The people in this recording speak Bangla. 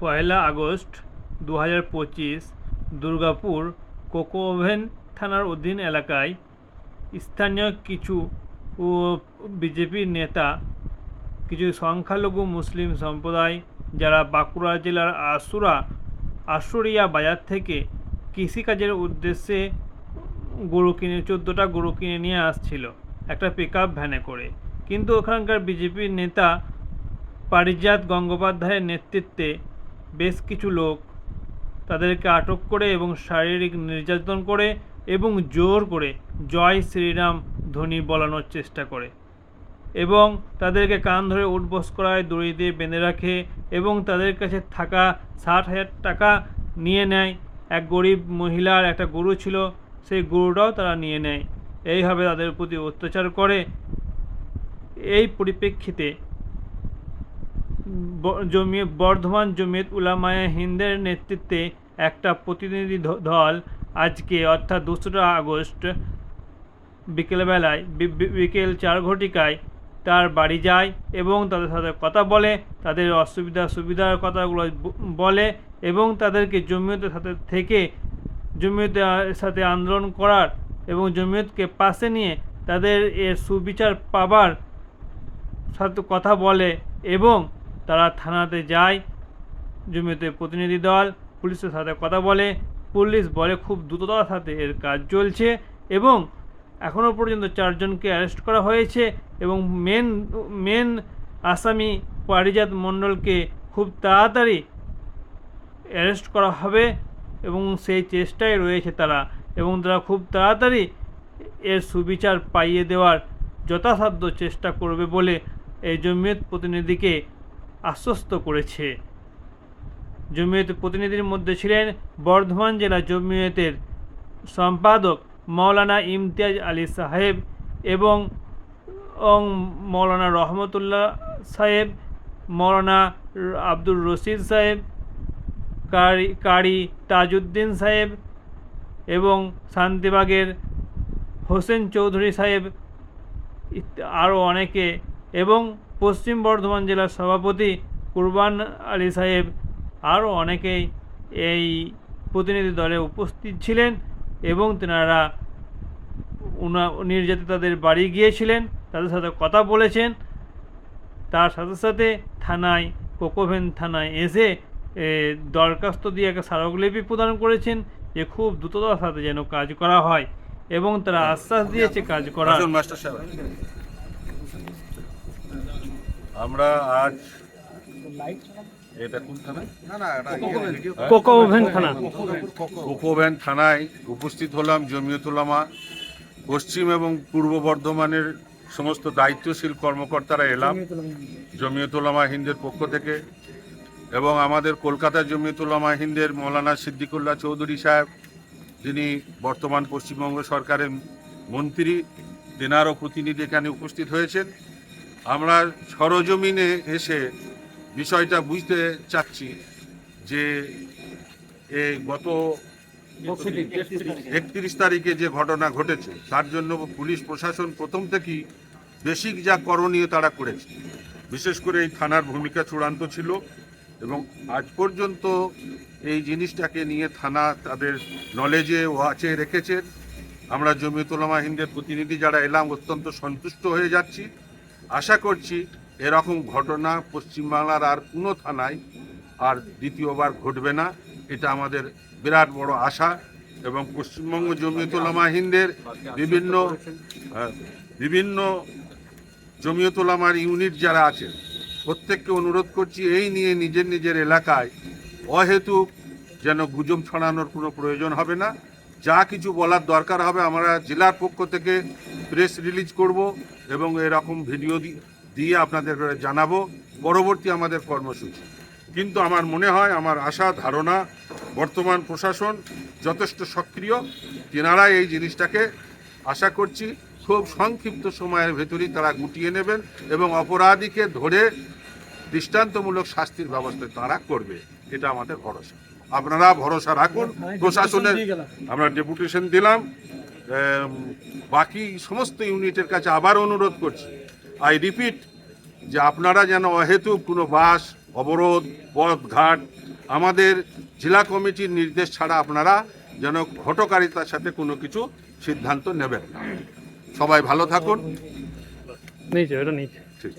পয়লা আগস্ট দু হাজার পঁচিশ দুর্গাপুর কোকো ওভেন থানার অধীন এলাকায় স্থানীয় কিছু বিজেপি নেতা, কিছু সংখ্যালঘু মুসলিম সম্প্রদায়, যারা বাঁকুড়া জেলার আশুরা, আশুরিয়া বাজার থেকে কৃষিকাজের উদ্দেশ্যে গরু কিনে, চোদ্দোটা গরু কিনে নিয়ে আসছিল, একটা পিক ভ্যানে করে। কিন্তু ওখানকার বিজেপির নেতা পারিজাত গঙ্গোপাধ্যায়ের নেতৃত্বে বেশ কিছু লোক তাদেরকে আটক করে এবং শারীরিক নির্যাতন করে এবং জোর করে জয় শ্রীরাম ধ্বনি বলানোর চেষ্টা করে এবং তাদেরকে কান ধরে উঠবস করায় দড়ি দিয়ে বেঁধে রাখে এবং তাদের কাছে থাকা ষাট হাজার টাকা নিয়ে নেয়। এক গরিব মহিলার একটা গরু ছিল, সেই গরুটাও তারা নিয়ে নেয়। এইভাবে তাদের প্রতি অত্যাচার করে। এই পরিপ্রেক্ষিতে ব- জমি, বর্ধমান জমিয়ত উলামায়ে হিন্দের নেতৃত্বে একটা প্রতিনিধি দল আজকে অর্থাৎ দোসরা আগস্ট বিকেলবেলায় বিকেল চার ঘটিকায় তার বাড়ি যায় এবং তাদের সাথে কথা বলে, তাদের অসুবিধা সুবিধার কথাগুলো বলে এবং তাদেরকে জমিয়তের সাথে থেকে জমিয়তের সাথে আন্দোলন করার এবং জমিয়তকে পাশে নিয়ে তাদের এর সুবিচার পাবার সাথে কথা বলে এবং তারা থানাতে যায়। জমিয়তের প্রতিনিধি দল, পুলিশের সাথে কথা বলে। পুলিশ বলে, খুব দ্রুততার সাথে এর কাজ চলছে এবং এখনও পর্যন্ত চারজনকে অ্যারেস্ট করা হয়েছে এবং মেন মেন আসামি পারিজাত মণ্ডলকে খুব তাড়াতাড়ি অ্যারেস্ট করা হবে এবং সেই চেষ্টায় রয়েছে তারা এবং তারা খুব তাড়াতাড়ি এর সুবিচার পাইয়ে দেওয়ার যথাসাধ্য চেষ্টা করবে বলে এই জমিয়ত প্রতিনিধিকে আশ্বস্ত করেছে। জমিয়ত প্রতিনিধির মধ্যে ছিলেন বর্ধমান জেলা জমিয়তের সম্পাদক মৌলানা ইমতিয়াজ আলী সাহেব এবং মৌলানা রহমতুল্লাহ সাহেব, মৌলানা আব্দুর রশিদ সাহেব, কারি কারি তাজউদ্দিন সাহেব এবং শান্তিবাগের হোসেন চৌধুরী সাহেব আরও অনেকে এবং পশ্চিম বর্ধমান জেলার সভাপতি কুরবান আলী সাহেব আরও অনেকেই এই প্রতিনিধি দলে উপস্থিত ছিলেন এবং তেনারা উনা নির্যাতিতাদের বাড়ি গিয়েছিলেন, তাদের সাথে কথা বলেছেন। তার সাথে সাথে থানায় কোকোভেন থানায় এসে দরখাস্ত দিয়ে একটা স্মারকলিপি প্রদান করেছেন যে খুব দ্রুততার সাথে যেন কাজ করা হয় এবং তারা আশ্বাস দিয়েছে কাজ সাহেব। আমরা আজ এটা কোন থানা। কোকো থানা কোকোভ্যান থানায় উপস্থিত হলাম জমিয়তুলামা পশ্চিম এবং পূর্ব বর্ধমানের সমস্ত দায়িত্বশীল কর্মকর্তারা এলাম জমিয়তুলামা হিন্দের পক্ষ থেকে এবং আমাদের কলকাতা জমিয়তুলামা হিন্দের মৌলানা সিদ্দিকুল্লাহ চৌধুরী সাহেব যিনি বর্তমান পশ্চিমবঙ্গ সরকারের মন্ত্রী তেনারও প্রতিনিধি এখানে উপস্থিত হয়েছেন। আমরা সরজমিনে এসে বিষয়টা বুঝতে চাচ্ছি যে এই গত একত্রিশ তারিখে যে ঘটনা ঘটেছে, তার জন্য পুলিশ প্রশাসন প্রথম থেকেই বেসিক যা করণীয় তারা করেছে। বিশেষ করে এই থানার ভূমিকা চূড়ান্ত ছিল এবং আজ পর্যন্ত এই জিনিসটাকে নিয়ে থানা তাদের নলেজে ওয়াচে রেখেছেন আমরা জমিয়তুলামা হিন্দের প্রতিনিধি যারা এলাম, অত্যন্ত সন্তুষ্ট হয়ে যাচ্ছি। আশা করছি এরকম ঘটনা পশ্চিমবাংলার আর কোনো থানায় আর দ্বিতীয়বার ঘটবে না। এটা আমাদের বিরাট বড় আশা এবং পশ্চিমবঙ্গ জমিয়তুলামা হিন্দের বিভিন্ন আহ, বিভিন্ন জমিয়তুলামার ইউনিট যারা আছেন প্রত্যেককে অনুরোধ করছি এই নিয়ে নিজের নিজের এলাকায় অহেতুক যেন গুজব ছড়ানোর কোনো প্রয়োজন হবে না। যা কিছু বলার দরকার হবে আমরা জেলার পক্ষ থেকে প্রেস রিলিজ করব এবং এরকম ভিডিও দিয়ে আপনাদের জানাব। পরবর্তী আমাদের কর্মসূচি। কিন্তু আমার মনে হয় আমার আশা ধারণা বর্তমান প্রশাসন যথেষ্ট সক্রিয়। তেনারা এই জিনিসটাকে আশা করছি খুব সংক্ষিপ্ত সময়ের ভেতরেই তারা গুটিয়ে নেবেন এবং অপরাধীকে ধরে দৃষ্টান্তমূলক শাস্তির ব্যবস্থা তারা করবে। এটা আমাদের ভরসা। আপনারা ভরসা রাখুন। প্রশাসনের আমরা ডেপুটেশন দিলাম। বাকি সমস্ত ইউনিটের কাছে আবার অনুরোধ করছি। আই রিপিট যে আপনারা যেন অহেতুক কোনো বাস অবরোধ পথ ঘাট আমাদের জেলা কমিটির নির্দেশ ছাড়া আপনারা যেন ঘটকারিতার সাথে কোনো কিছু সিদ্ধান্ত নেবেন না। সবাই ভালো থাকুন। নিচে ওটা নিচে ঠিক।